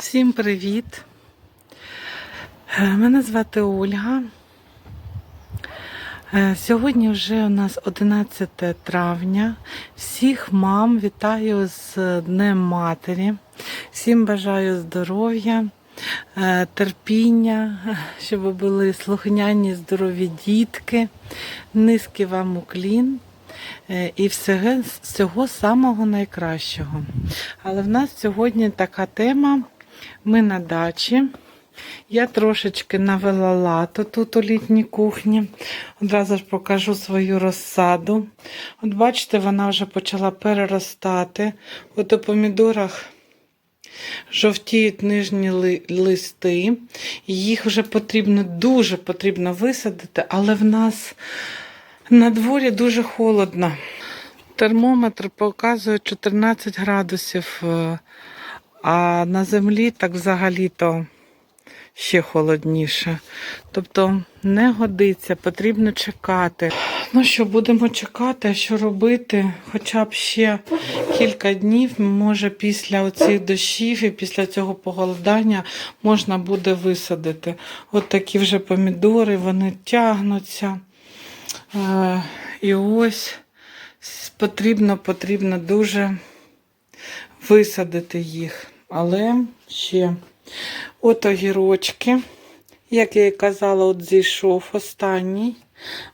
Всім привіт! Е, Мене звати Ольга. Е, Сьогодні вже у нас 11 травня. Всіх мам вітаю з Днем Матері. Всім бажаю здоров'я, е, терпіння, щоб були слухняні, здорові дітки. Низький вам уклін. І всього, всього самого найкращого. Але в нас сьогодні така тема. Ми на дачі. Я трошечки навела лато тут у літній кухні. Одразу ж покажу свою розсаду. От бачите, вона вже почала переростати. От у помідорах жовтіють нижні ли- листи. Їх вже потрібно, дуже потрібно висадити, але в нас на дворі дуже холодно. Термометр показує 14 градусів, е, а на землі так взагалі-то ще холодніше. Тобто не годиться, потрібно чекати. Ну що, будемо чекати, що робити? Хоча б ще кілька днів, може, після оцих дощів і після цього поголодання можна буде висадити. От такі вже помідори, вони тягнуться. Е, І ось потрібно, потрібно дуже висадити їх. Але ще от огірочки, як я і казала, от зійшов останній.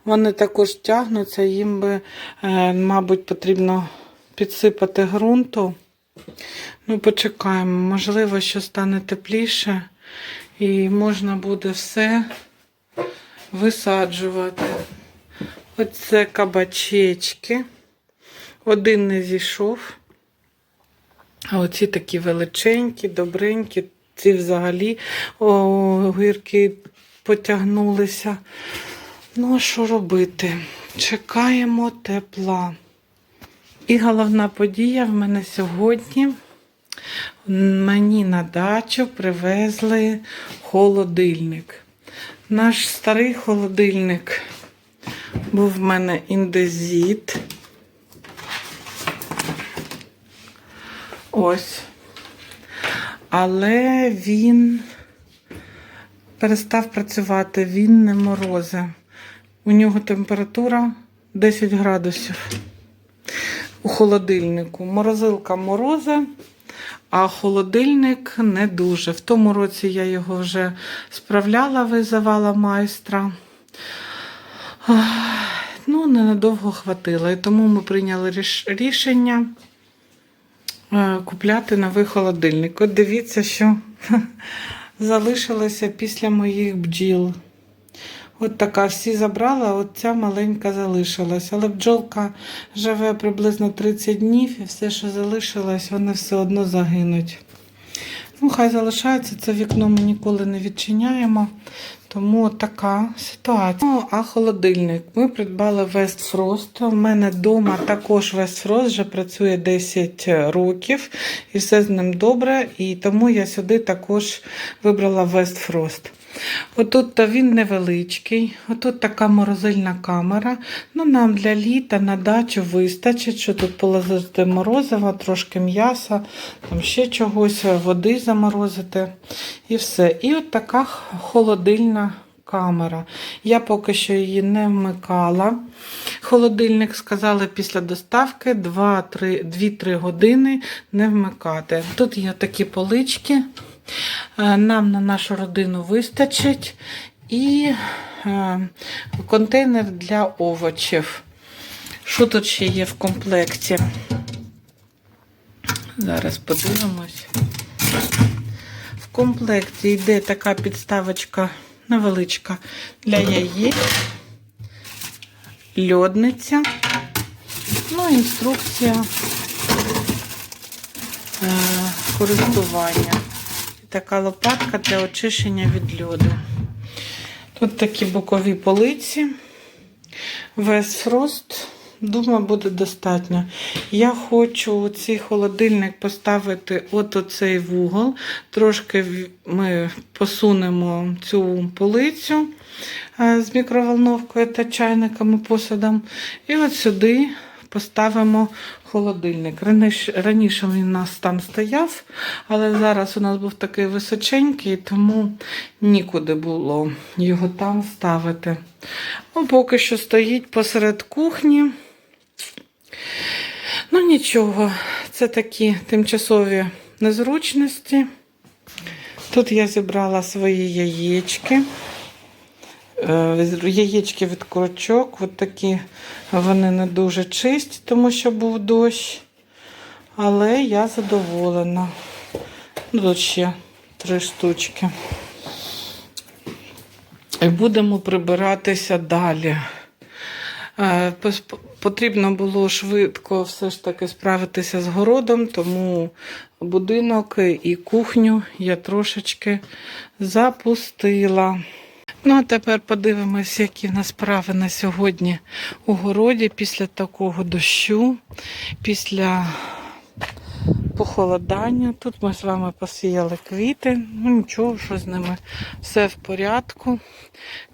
Вони також тягнуться, їм би, е, мабуть, потрібно підсипати ґрунту. Ну, почекаємо, можливо, що стане тепліше і можна буде все висаджувати. Оце кабачечки. Один не зійшов. А оці такі величенькі, добренькі, ці взагалі о, огірки потягнулися. Ну, а що робити? Чекаємо тепла. І головна подія в мене сьогодні. Мені на дачу привезли холодильник. Наш старий холодильник був в мене індезіт. Ось. Але він перестав працювати, він не морозе. У нього температура 10 градусів у холодильнику. Морозилка морозе, а холодильник не дуже. В тому році я його вже справляла, визивала майстра. Ну, ненадовго хватило. І тому ми прийняли рішення купляти новий холодильник. От дивіться, що залишилося після моїх бджіл. От така всі забрала, от ця маленька залишилась. Але бджолка живе приблизно 30 днів, і все, що залишилось, вони все одно загинуть. Ну, хай залишається, це вікно ми ніколи не відчиняємо. Тому така ситуація. Ну, а холодильник. Ми придбали Frost. У мене вдома також Frost вже працює 10 років, і все з ним добре. І тому я сюди також вибрала Frost. Отут він невеличкий, отут така морозильна камера. Ну, нам для літа на дачу вистачить, що тут положити морозива, трошки м'яса, там ще чогось, води заморозити і все. І от така холодильна камера. Я поки що її не вмикала. Холодильник сказали після доставки 2-3 години не вмикати. Тут є такі полички. Е, Нам на нашу родину вистачить. І е, контейнер для овочів. Що тут ще є в комплекті? Зараз подивимось. В комплекті йде така підставочка невеличка для яєць, льодниця, ну, інструкція е, користування. Така лопатка для очищення від льоду. Тут такі бокові полиці. Весь фрост, думаю, буде достатньо. Я хочу цей холодильник поставити от оцей вугол. Трошки ми посунемо цю полицю е, з мікроволновкою та чайниками посудом. І от сюди поставимо холодильник. Раніше, він у нас там стояв, але зараз у нас був такий височенький, тому нікуди було його там ставити. Ну, поки що стоїть посеред кухні. Ну, нічого, це такі тимчасові незручності. Тут я зібрала свої яєчки. Е, Яєчки від курочок. От такі вони не дуже чисті, тому що був дощ. Але я задоволена. Ну, Тут ще три штучки. І будемо прибиратися далі. Е, Потрібно було швидко все ж таки справитися з городом, тому будинок і кухню я трошечки запустила. Ну, а тепер подивимось, які в нас справи на сьогодні у городі після такого дощу, після похолодання. Тут ми з вами посіяли квіти. Ну, нічого, що з ними все в порядку.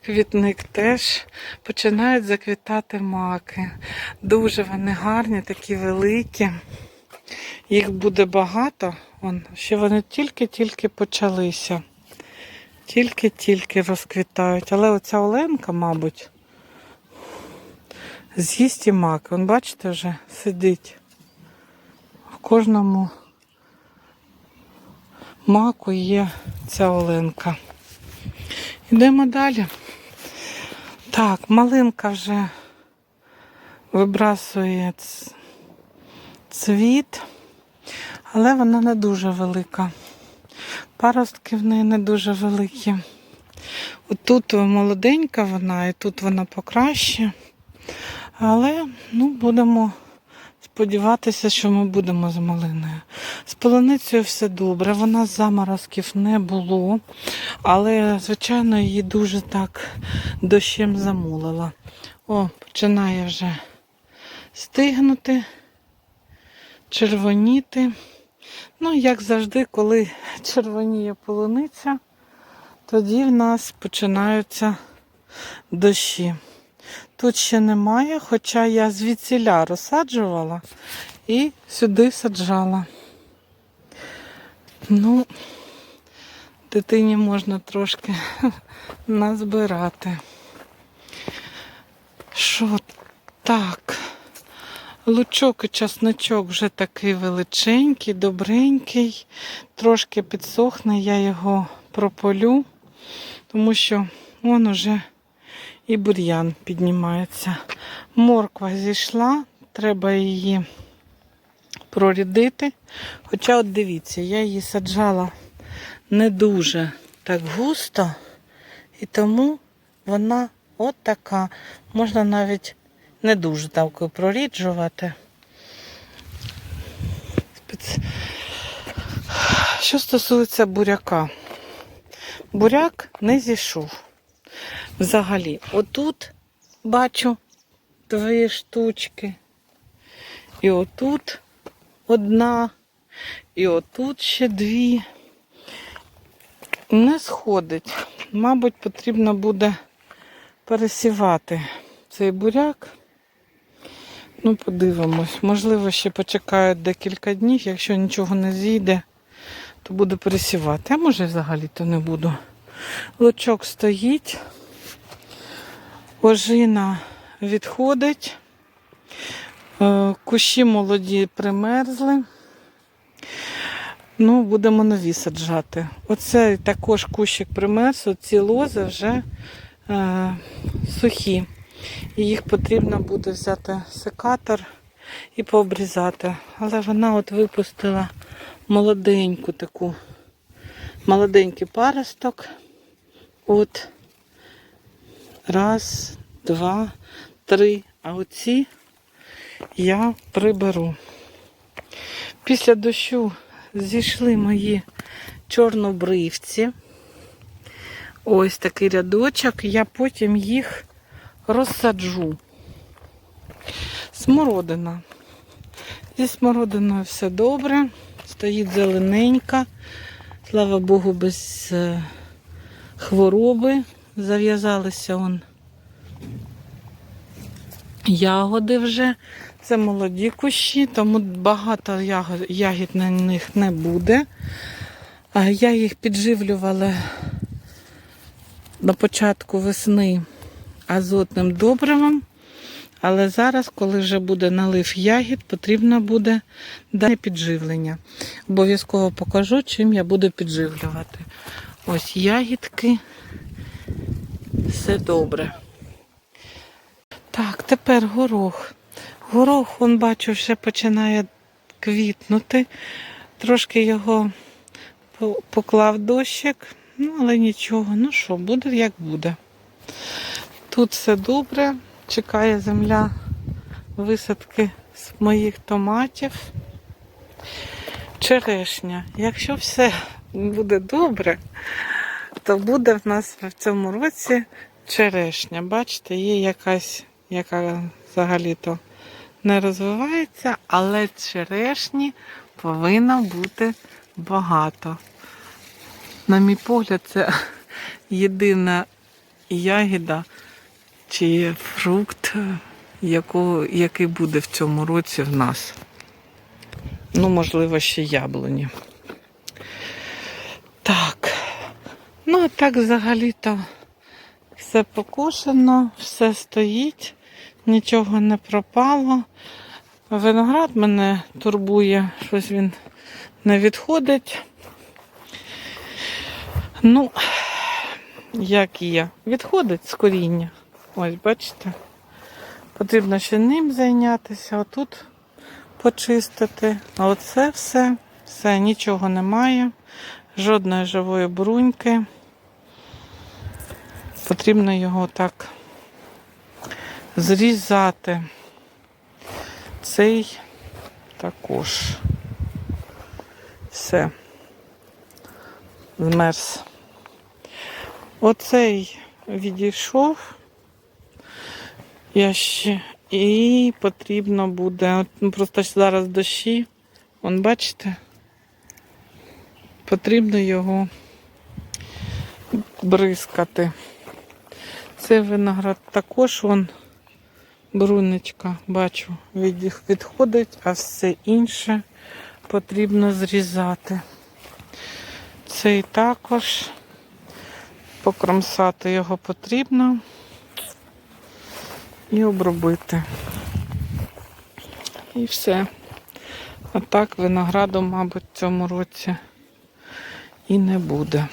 Квітник теж починають заквітати маки. Дуже вони гарні, такі великі. Їх буде багато. Вон, ще вони тільки-тільки почалися. Тільки-тільки розквітають. Але оця Оленка, мабуть, з'їсть і маки. Вон, бачите, вже сидить. В кожному маку є ця Оленка. Йдемо далі. Так, малинка вже вибрасує цвіт, але вона не дуже велика. Паростки в неї не дуже великі. Отут молоденька вона, і тут вона покраще. Але ну, будемо сподіватися, що ми будемо з малиною. З полуницею все добре, вона заморозків не було, але, звичайно, її дуже так дощем замулила. О, починає вже стигнути, червоніти. Ну, як завжди, коли червоніє полуниця, тоді в нас починаються дощі. Тут ще немає, хоча я звідсіля розсаджувала і сюди саджала. Ну, дитині можна трошки назбирати. Що так? Лучок і часничок вже такий величенький, добренький. Трошки підсохне, я його прополю, тому що вон уже і бур'ян піднімається. Морква зійшла, треба її прорідити. Хоча, от дивіться, я її саджала не дуже так густо, і тому вона от така. Можна навіть не дуже так проріджувати. Що стосується буряка, буряк не зійшов. Взагалі, отут бачу дві штучки. І отут одна, і отут ще дві. Не сходить. Мабуть, потрібно буде пересівати цей буряк. Ну, подивимось. Можливо, ще почекають декілька днів. Якщо нічого не зійде, то буду пересівати. А може взагалі то не буду. Лучок стоїть. Ожина відходить. Е, Кущі молоді примерзли. Ну, будемо нові саджати. Оце також кущик примерз, ці лози вже е, сухі. І їх потрібно буде взяти секатор і пообрізати. Але вона от випустила молоденьку таку, молоденький паросток. От раз, два, три. А оці я приберу. Після дощу зійшли мої чорнобривці. Ось такий рядочок. Я потім їх розсаджу. Смородина. Зі смородиною все добре. Стоїть зелененька. Слава Богу, без е, хвороби. Зав'язалися он ягоди вже Це молоді кущі, тому багато ягід на них не буде. Я їх підживлювала на початку весни азотним добривом. Але зараз, коли вже буде налив ягід, потрібно буде дане підживлення. Обов'язково покажу, чим я буду підживлювати. Ось ягідки. Все добре. Так, тепер горох. Горох, он бачу, вже починає квітнути. Трошки його поклав дощик, ну, але нічого. Ну що, буде як буде. Тут все добре. Чекає земля висадки з моїх томатів. Черешня. Якщо все буде добре, то буде в нас в цьому році черешня. Бачите, є якась, яка взагалі-то не розвивається, але черешні повинно бути багато. На мій погляд, це єдина ягіда чи є фрукт, яку, який буде в цьому році в нас. Ну, можливо, ще яблуні. Так. Ну, а так взагалі-то все покошено, все стоїть, нічого не пропало. Виноград мене турбує, щось він не відходить. Ну, як є, відходить з коріння. Ось, бачите. Потрібно ще ним зайнятися, отут почистити. А оце все, все, нічого немає, жодної живої бруньки. Потрібно його так зрізати. Цей також. Все. Змерз. Оцей відійшов. Я ще і потрібно буде. Ну, просто зараз дощі. Вон, бачите? Потрібно його бризкати. Цей виноград також вон брунечка, бачу, від- відходить, а все інше потрібно зрізати. Цей також покромсати його потрібно і обробити. І все. А так винограду, мабуть, в цьому році і не буде.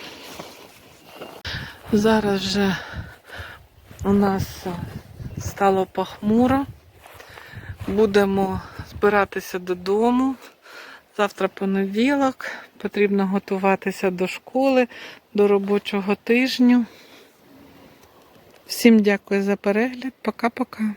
Зараз вже у нас стало похмуро. Будемо збиратися додому. Завтра понеділок. Потрібно готуватися до школи, до робочого тижню. Всім дякую за перегляд. Пока-пока.